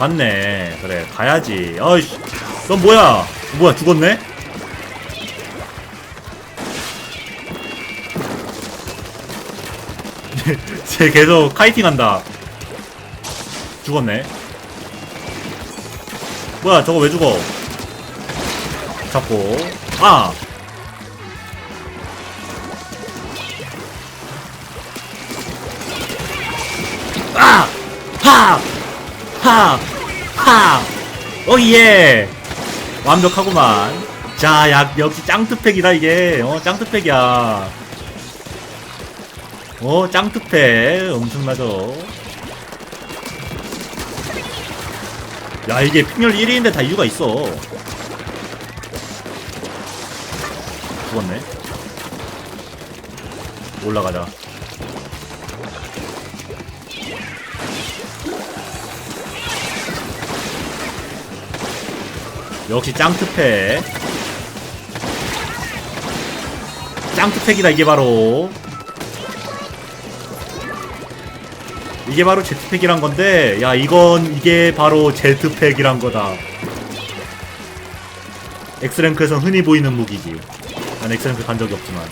갔네. 그래, 가야지. 어이씨. 넌 뭐야? 뭐야, 죽었네? 쟤 계속 카이팅 한다. 죽었네. 뭐야, 저거 왜 죽어? 잡고. 아! 아! 하! 하! 하! 오예! 완벽하구만. 자, 야, 역시 짱트팩이다, 이게. 어, 짱트팩이야. 어, 짱트팩. 엄청나죠? 야, 이게 픽률 1위인데 다 이유가 있어. 죽었네. 올라가자. 역시 짱트팩. 짱트팩이다 이게 바로. 이게 바로 제트팩이란 건데 야 이건 이게 바로 제트팩이란 거다. 엑스랭크에선 흔히 보이는 무기지. 난 엑스랭크 간 적이 없지만.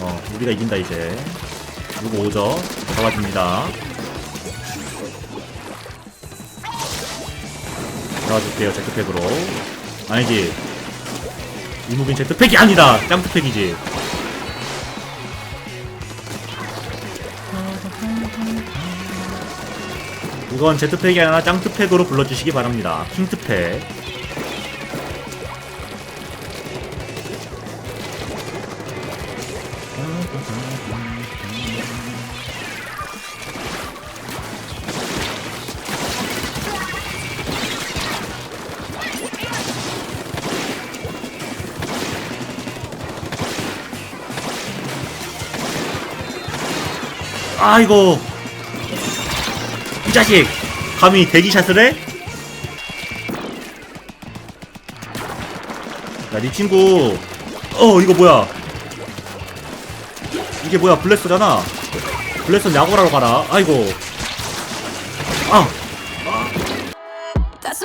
어 우리가 이긴다 이제. 누구 오죠? 잡아줍니다 잡아줄게요 제트팩으로. 아니지. 이 무기는 제트팩이 아니다! 짱트팩이지. 이건 제트팩이 아니라 짱트팩으로 불러주시기 바랍니다. 킹트팩 아이고 이 자식. 감히 대기샷을 해? 야니 친구. 어 이거 뭐야? 이게 뭐야? 블레스잖아. 블레스 야구라로 가라. 아이고. 아. That's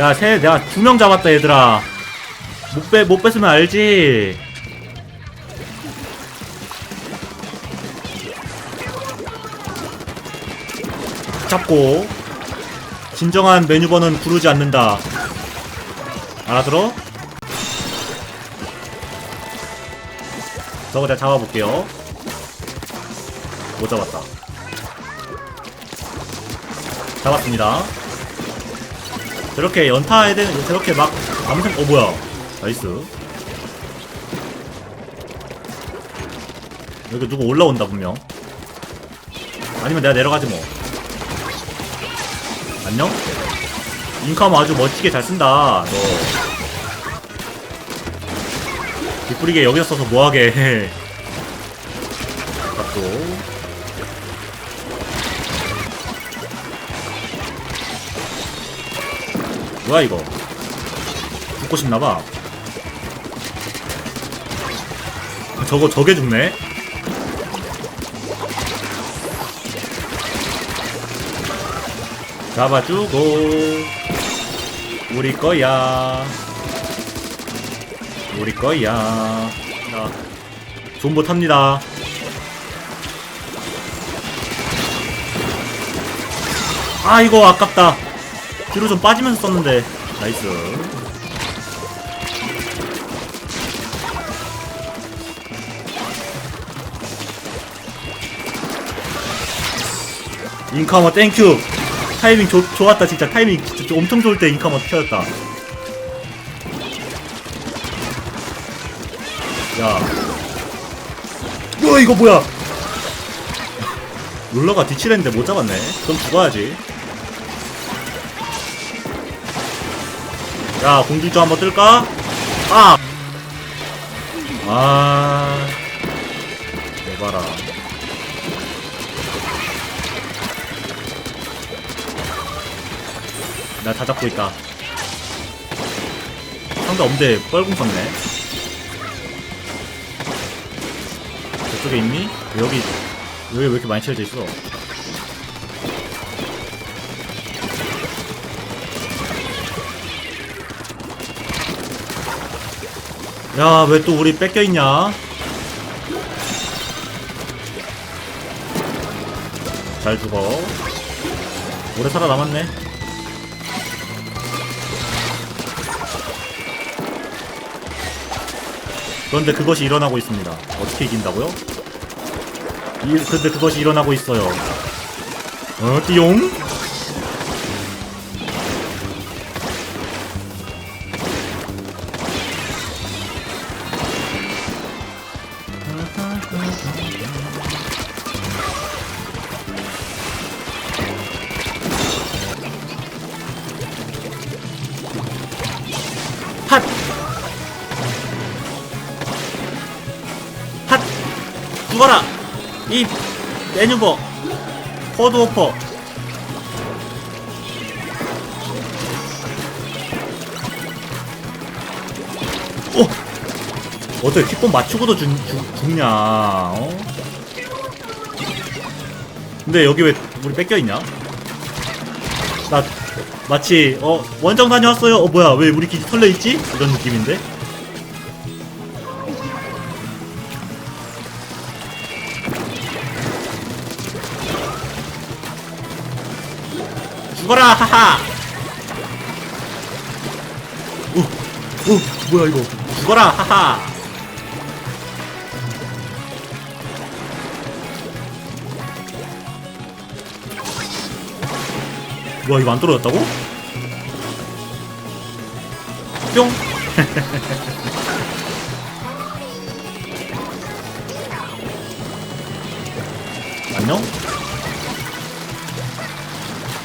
야, 새, 내가 두 명 잡았다, 얘들아. 못 빼, 못 뺐으면 알지. 잡고. 진정한 메뉴번은 부르지 않는다. 알아들어? 저거 내가 잡아볼게요. 못 잡았다. 잡았습니다. 저렇게 연타해야 되는 저렇게 막 아무튼 어 뭐야. 나이스. 여기 누구 올라온다 분명. 아니면 내가 내려가지 뭐. 안녕? 인카모 아주 멋지게 잘 쓴다 너. 뒷부리게 여기서 써서 뭐하게. 또 뭐야 이거? 죽고 싶나봐. 저거 저게 죽네? 잡아주고. 우리 거야. 우리 거야. 자 존버 탑니다. 아 이거 아깝다 뒤로 좀 빠지면서 썼는데. 나이스. 인카머 땡큐. 타이밍 좋, 좋았다 진짜. 타이밍 진짜 엄청 좋을 때 인카머 켜졌다. 야. 어, 이거 뭐야? 룰러가 뒤치랬는데 못 잡았네. 그럼 죽어야지 야, 공중전 한번 뜰까? 아! 아. 대봐라. 나 다 잡고 있다. 상대 없는데 뻘궁 썼네. 저쪽에 있니? 여기, 여기 왜 이렇게 많이 채워져 있어? 야, 왜 또 우리 뺏겨있냐? 잘 죽어. 오래 살아남았네. 그런데 그것이 일어나고 있습니다. 어떻게 이긴다고요? 이, 근데 그것이 일어나고 있어요. 어, 띠용? 핫! 핫! 죽어라! 이 메뉴버 코드오퍼 오! 어떻게 킥본 맞추고도 죽, 죽, 죽냐 어? 근데 여기 왜 우리 뺏겨있냐? 나 마치 어 원정 다녀왔어요. 어 뭐야 왜 우리 기지 털려있지? 이런 느낌인데? 죽어라 하하! 오, 오 뭐야 이거? 죽어라 하하 뭐야 이거 안 떨어졌다고? 뿅. 안녕?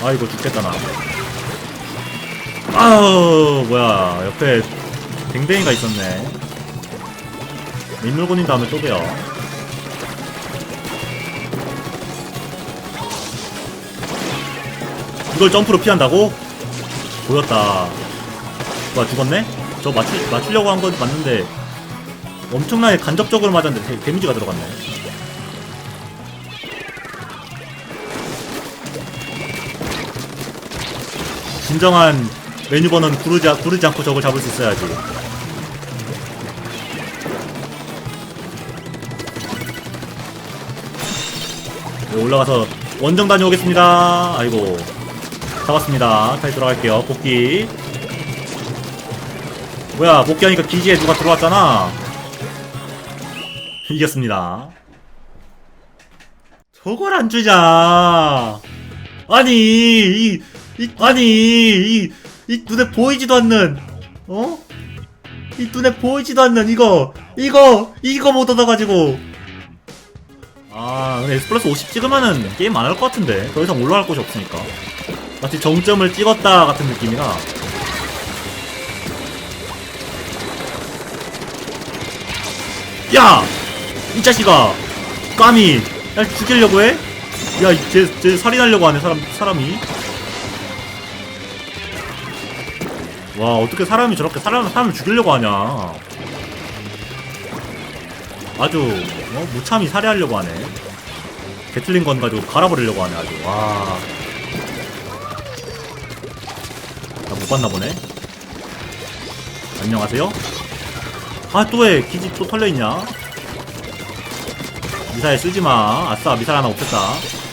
아 이거 죽겠다 나. 아우 뭐야. 옆에 댕댕이가 있었네. 민물군인 다음에 쪼개요 이걸 점프로 피한다고? 보였다. 와 죽었네? 저 맞추, 맞추려고 한 건 맞는데 엄청나게 간접적으로 맞았는데 데, 데미지가 들어갔네. 진정한 메뉴버는 구르지, 않- 구르지 않고 적을 잡을 수 있어야지. 네, 올라가서 원정 다녀오겠습니다. 아이고 잡았습니다. 다시 돌아갈게요. 복귀. 뭐야 복귀하니까 기지에 누가 들어왔잖아. 이겼습니다. 저걸 안 주자 아니 이, 이 아니 이, 이 눈에 보이지도 않는 어? 이 눈에 보이지도 않는 이거 이거 이거 못 얻어가지고. 아 근데 S 플러스 50 찍으면은 게임 안 할 것 같은데. 더 이상 올라갈 곳이 없으니까 마치 정점을 찍었다 같은 느낌이라 야! 이 자식아! 까미! 날 죽이려고 해? 야, 이- 쟤, 쟤 살인하려고 하네, 사람, 사람이. 와, 어떻게 사람이 저렇게 사람, 사람을 죽이려고 하냐. 아주, 어, 무참히 살해하려고 하네. 게틀린 건 가지고 갈아버리려고 하네, 아주. 와. 나못 봤나 보네. 안녕하세요? 아, 또 왜 기지 또 털려있냐? 미사일 쓰지 마. 아싸, 미사일 하나 없앴다.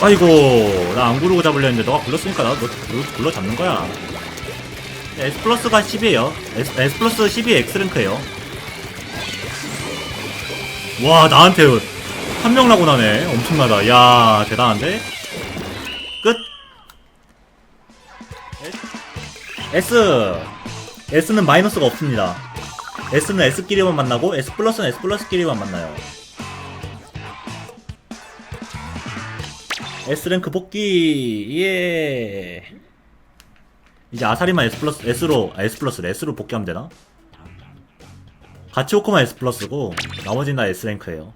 아이고, 나 안 구르고 잡으려 했는데 너가 굴렀으니까 나도 너, 너 굴러 잡는 거야. S 플러스가 10이에요. S, S 플러스 12의 X랭크에요. 와, 나한테 한 명 나고 나네. 엄청나다. 야, 대단한데? S! S는 마이너스가 없습니다. S는 S끼리만 만나고 S 플러스는 S 플러스끼리만 만나요. S랭크 복귀! 예! 이제 아사리만 S 플러스, S로, 아, S 플러스, S로 복귀하면 되나? 같이 오코만 S 플러스고, 나머지는 다 S랭크에요.